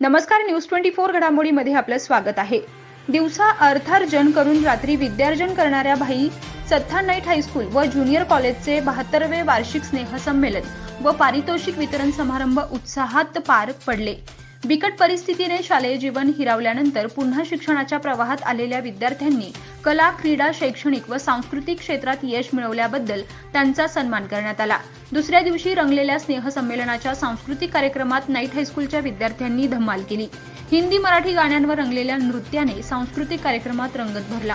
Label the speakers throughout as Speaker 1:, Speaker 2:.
Speaker 1: नमस्कार news twenty four घडामोडीमध्ये आपलं स्वागत आहे. दिवसा अर्थार्जन करून रात्री विद्यार्जन करणाऱ्या Bhai Sattha night high school व ज्युनियर कॉलेजचे बहात्तरवे वार्षिक स्नेहसंमेलन व पारितोषिक वितरण समारंभ उत्साहात पार पडले. बिकट परिस्थितीने शालेय जीवन हिरावल्यानंतर पुन्हा शिक्षणाच्या प्रवाहात आलेल्या विद्यार्थ्यांनी कला क्रीडा शैक्षणिक व सांस्कृतिक क्षेत्रात यश मिळवल्याबद्दल त्यांचा सन्मान करण्यात आला. दुसऱ्या दिवशी रंगलेल्या स्नेहसंमेलनाच्या सांस्कृतिक कार्यक्रमात नाईट हायस्कूलच्या विद्यार्थ्यांनी धमाल केली. हिंदी मराठी गाण्यांवर रंगलेल्या नृत्याने सांस्कृतिक कार्यक्रमात रंगत भरला.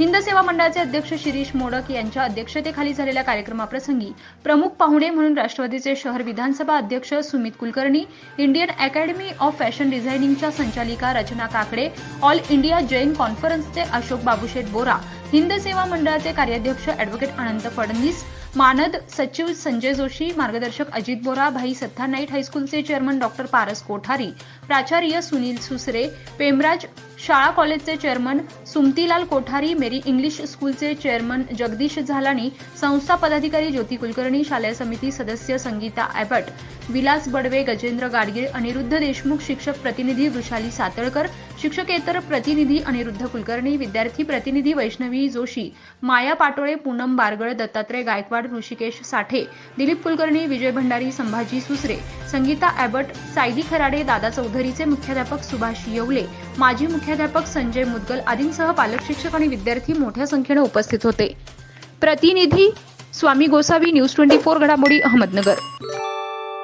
Speaker 1: हिंद सेवा मंडळाचे अध्यक्ष शिरीष मोडक यांच्या अध्यक्षतेखाली झालेल्या कार्यक्रमाप्रसंगी प्रमुख पाहुणे म्हणून राष्ट्रवादीचे शहर विधानसभा अध्यक्ष Sumit Kulkarni Indian academy of fashion डिझायनिंगच्या संचालिका रचना काकडे ऑल इंडिया जैन कॉन्फरन्सचे अशोक बाबूशेठ बोरा हिंद सेवा मंडळाचे कार्याध्यक्ष अॅडव्होकेट अनंत फडणवीस मानद सचिव संजय जोशी मार्गदर्शक अजित बोरा भाई सत्ता नाईट हायस्कूलचे चेअरमन डॉक्टर पारस कोठारी प्राचार्य सुनील सुसरे पेमराज शाळा कॉलेजचे chairman Sumatilal Kothari Mary English स्कूलचे चेअरमन जगदीश झालाणी संस्था पदाधिकारी ज्योती कुलकर्णी शालेय समिती सदस्य संगीता ॲबट विलास बडवे गजेंद्र गाडगीळ अनिरुद्ध देशमुख शिक्षक प्रतिनिधी वृषाली सातळकर शिक्षकेतर प्रतिनिधी अनिरुद्ध कुलकर्णी विद्यार्थी प्रतिनिधी वैष्णवी जोशी माया पाटोळे पूनम बारगळ दत्तात्रय गायकवाड ऋषिकेश साठे दिलीप कुलकर्णी विजय भंडारी संभाजी सुसरे संगीता अॅबट सायली खराडे दादा चौधरीचे मुख्याध्यापक सुभाष येवले माजी मुख्याध्यापक संजय मुदगल आदींसह पालक शिक्षक आणि विद्यार्थी मोठ्या संख्येने उपस्थित होते. प्रतिनिधी Swami Gosavi news twenty four घडामोडी अहमदनगर.